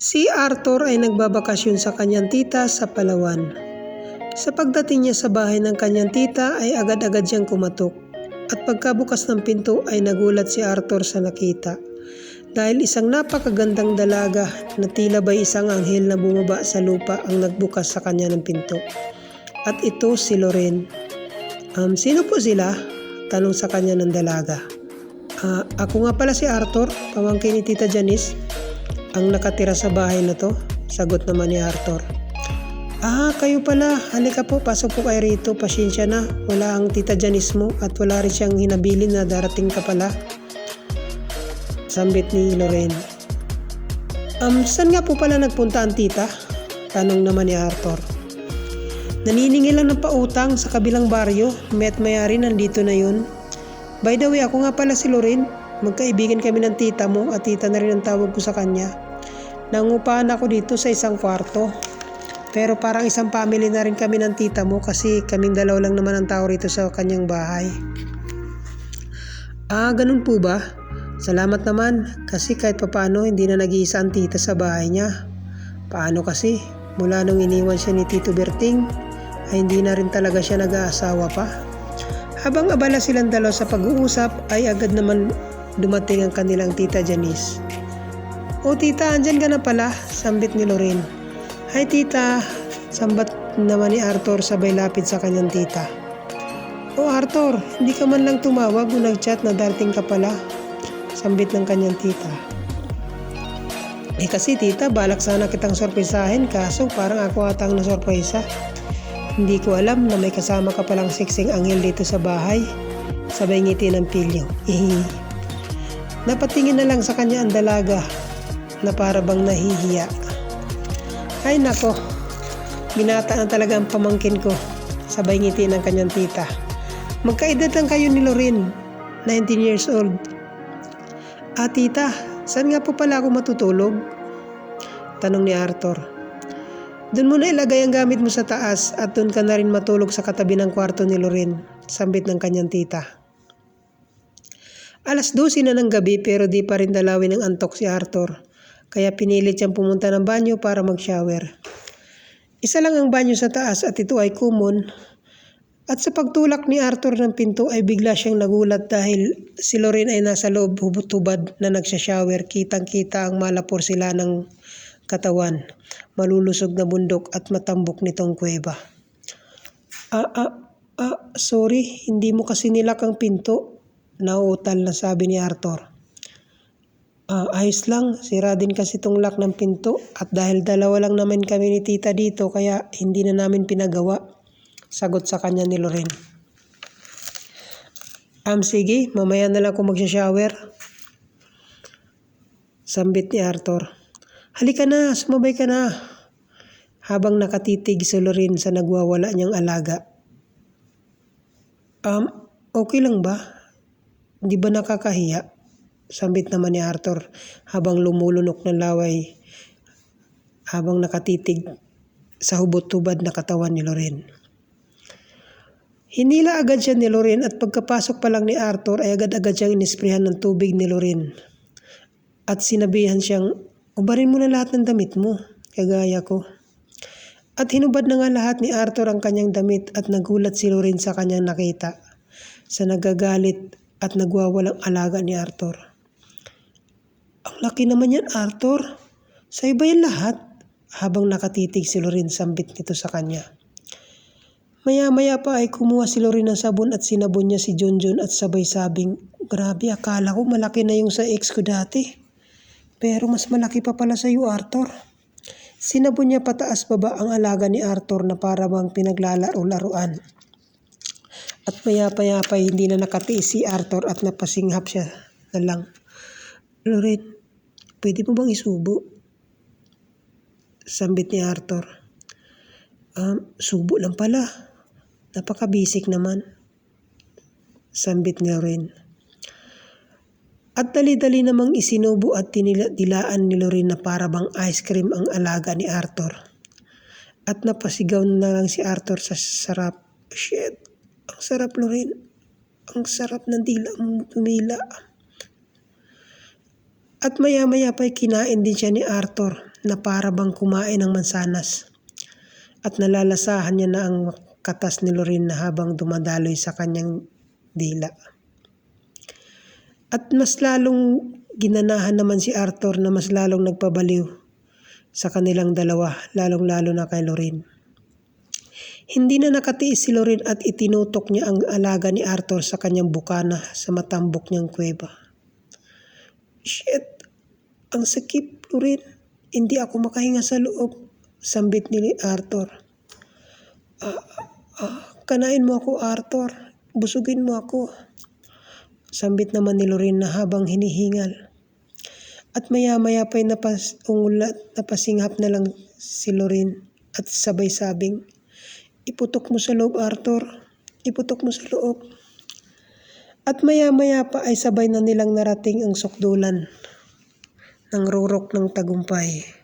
Si Arthur ay nagbabakasyon sa kanyang tita sa Palawan. Sa pagdating niya sa bahay ng kanyang tita ay agad-agad siyang kumatok. At pagkabukas ng pinto ay nagulat si Arthur sa nakita. Dahil isang napakagandang dalaga na tila ba isang anghel na bumaba sa lupa ang nagbukas sa kanya ng pinto. At ito si Loren. Um, sino po sila? Tanong sa kanya ng dalaga. "Ah, ako nga pala si Arthur, pamangkin ni Tita Janice. Ang nakatira sa bahay na to, sagot naman ni Arthur. Ah, kayo pala. Halika po, pasok po kayo rito. Pasyensya na. Wala ang tita Janice mo at wala rin siyang hinabilin na darating ka pala. Sambit ni Lorraine. Um, saan nga po pala nagpunta ang tita? Tanong naman ni Arthur. Naniningil lang ng pautang sa kabilang baryo. Met mayari nandito na yun. By the way, ako nga pala si Lorraine. Magkaibigan kami ng tita mo at tita na rin ang tawag ko sa kanya. Nangupahan ako dito sa isang kwarto. Pero parang isang family na rin kami ng tita mo kasi kaming dalaw lang naman ang tao rito sa kanyang bahay. Ah, ganun po ba? Salamat naman kasi kahit papano hindi na nag-iisa ang tita sa bahay niya. Paano kasi? Mula nung iniwan siya ni Tito Berting ay hindi na rin talaga siya nag-aasawa pa. Habang abala silang dalaw sa pag-uusap ay agad naman dumating ang kanilang tita Janice. O tita, andyan ka na pala, sambit ni Lorraine. Hi tita, sambat naman ni Arthur sabay lapit sa kanyang tita. O Arthur, hindi ka man lang tumawag o nag-chat na darating ka pala. Sambit ng kanyang tita. Eh kasi tita, balak sana kitang sorpresahin kaso parang ako ata ang nasorpresa. Hindi ko alam na may kasama ka palang siksing anghel dito sa bahay. Sabay ngiti ng pilyo. Ihi. Napatingin na lang sa kanya ang dalaga na para bang nahihiya. Ay nako, binata na talaga ang pamangkin ko. Sabay ngiti ng kanyang tita. Magkaedad lang kayo ni Lorin, 19 years old. Ah tita, saan nga po pala ako matutulog? Tanong ni Arthur. Doon mo na ilagay ang gamit mo sa taas at doon ka na rin matulog sa katabi ng kwarto ni Lorin, sambit ng kanyang tita. Alas 12 na ng gabi pero di pa rin dalawin ng antok si Arthur. Kaya pinilit siyang pumunta ng banyo para mag-shower. Isa lang ang banyo sa taas at ito ay kumon. At sa pagtulak ni Arthur ng pinto ay bigla siyang nagulat dahil si Lorraine ay nasa loob hubot-tubad na nagsha-shower. Kitang-kita ang malapor sila ng katawan, malulusog na bundok at matambok nitong kuweba. Ah, ah, ah, sorry, hindi mo kasi nilak ang pinto. Nauutal na sabi ni Arthur. Ah, ayos lang, sira din kasi itong lock ng pinto at dahil dalawa lang naman kami ni tita dito kaya hindi na namin pinagawa. Sagot sa kanya ni Loren. Um, sige, mamaya na lang ako magsha-shower. Sambit ni Arthur. Halika na, sumabay ka na. Habang nakatitig si Loren sa nagwawala niyang alaga. Um, okay lang ba? Di ba nakakahiya? Sambit naman ni Arthur habang lumulunok ng laway habang nakatitig sa hubot-tubad na katawan ni Loren. Hinila agad siya ni Loren at pagkapasok pa lang ni Arthur ay agad-agad siyang inisprehan ng tubig ni Loren. At sinabihan siyang, ubarin mo na lahat ng damit mo, kagaya ko. At hinubad na nga lahat ni Arthur ang kanyang damit at nagulat si Loren sa kanyang nakita. Sa nagagalit at nagwawalang alaga ni Arthur. Ang laki naman yan, Arthur. Sa iba yan lahat. Habang nakatitig si Loren sambit nito sa kanya. Maya-maya pa ay kumuha si Loren ng sabon at sinabon niya si Junjun at sabay sabing, Grabe, akala ko malaki na yung sa ex ko dati. Pero mas malaki pa pala sa iyo, Arthur. Sinabon niya pataas baba ang alaga ni Arthur na para bang pinaglalaro-laruan. At maya-maya pa hindi na nakatiis si Arthur at napasinghap siya na lang. Loren, pwede mo bang isubo? Sambit ni Arthur. Um, subo lang pala. Napakabisik naman. Sambit ni Loren. At dali-dali namang isinubo at tinilaan ni Loren na para bang ice cream ang alaga ni Arthur. At napasigaw na lang si Arthur sa sarap. Shit, ang sarap Loren. Ang sarap ng dila mo tumila. At maya-maya pa'y kinain din siya ni Arthur na para bang kumain ng mansanas. At nalalasahan niya na ang katas ni Lorraine na habang dumadaloy sa kanyang dila. At mas lalong ginanahan naman si Arthur na mas lalong nagpabaliw sa kanilang dalawa, lalong-lalo na kay Lorraine. Hindi na nakatiis si Lorraine at itinutok niya ang alaga ni Arthur sa kanyang bukana sa matambok niyang kuweba. Shit! Ang sakit, Lorraine. Hindi ako makahinga sa loob. Sambit ni Arthur. Ah, ah, kanain mo ako, Arthur. Busugin mo ako. Sambit naman ni Lorraine na habang hinihingal. At maya-maya pa'y napas, ungulat, napasinghap na lang si Lorraine at sabay sabing, Iputok mo sa loob, Arthur. Iputok mo sa loob. At maya-maya pa ay sabay na nilang narating ang sukdulan ng rurok ng tagumpay.